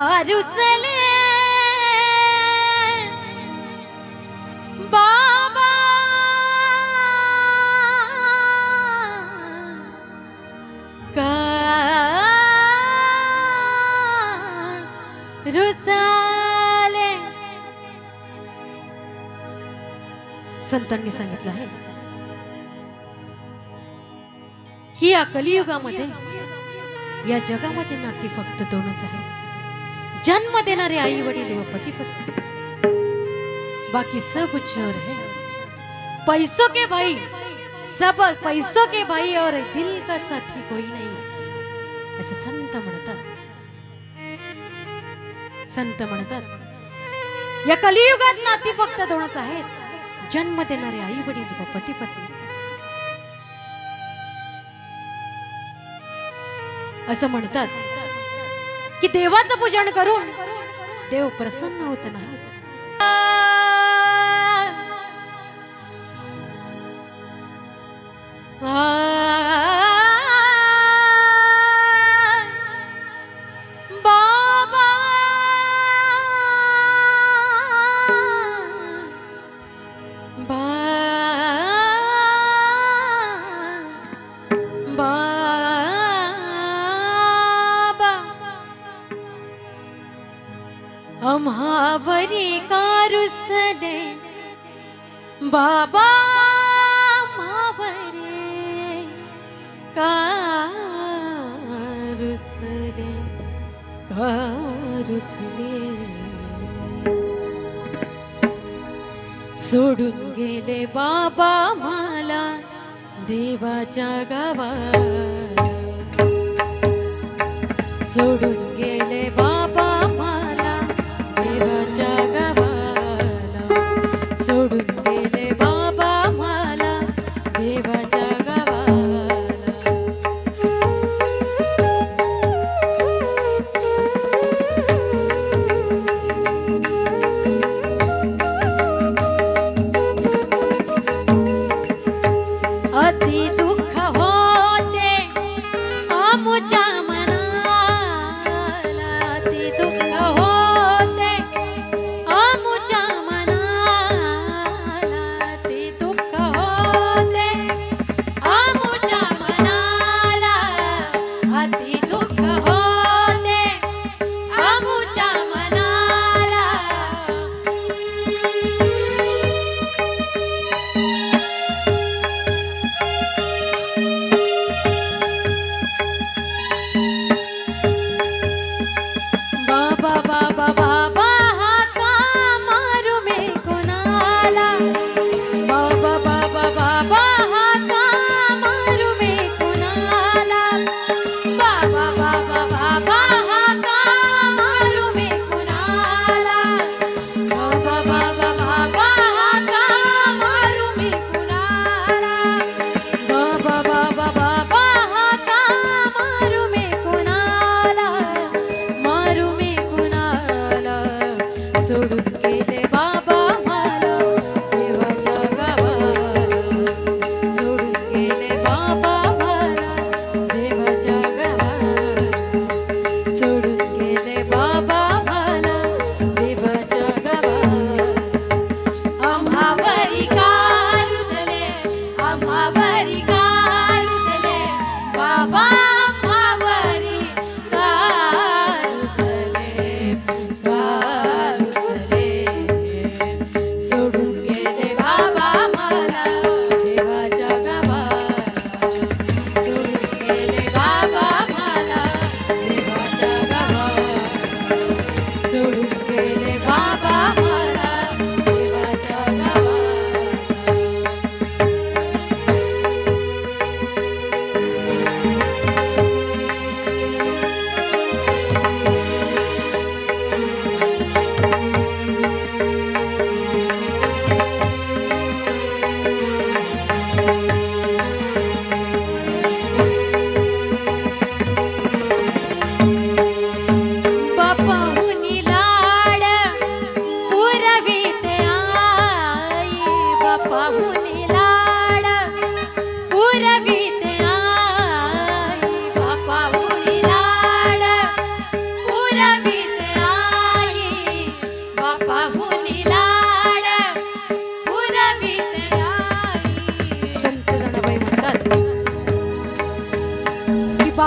रुसले बाबा। का रुसाले। संतांनी सांगितलं आहे की या कलियुगामध्ये या जगामध्ये नाती फक्त दोनच आहे जन्म देणारे आई वडील व पती पत्नी. बाकी सब चोर है. पैसों के भाई सब पैसों के भाई और दिल का साथी कोई नाही. असे संत म्हणतात संत म्हणतात या कलियुगात नाती फक्त दोनच आहेत. जन्म देणारे आई वडील व पती पत्नी. असं म्हणतात. की देवाचं पूजन करून देव प्रसन्न होत नाही. अम्हावरी कारुसले बाबा अम्हावरे कारुसले कारुसले सोडून गेले बाबा मला देवाच्या गावा सोडून गेले बाबा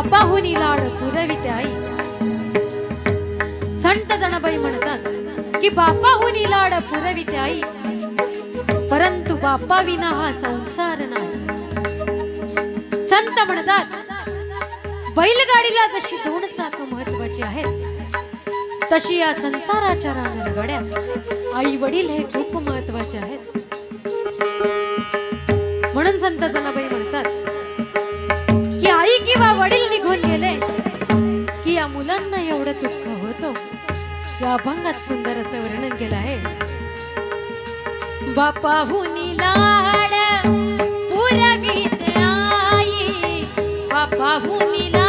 बापाहुनी लाड पुरविते आई. संत जणबाई म्हणतात की बापाहुनी लाड पुरविते आई. परंतु बापा विना हा संसार नाही. संत म्हणतात बैलगाडीला जशी दोन चाक महत्वाची आहेत तशी या संसाराच्या रांगणगाड्यात आई वडील हे खूप महत्त्वाचे आहेत. म्हणून संत जनाबाई अभंगात सुंदर असं वर्णन केलं आहे. बापाहुनी लाड पुरगीत आई बापाहुनी लाड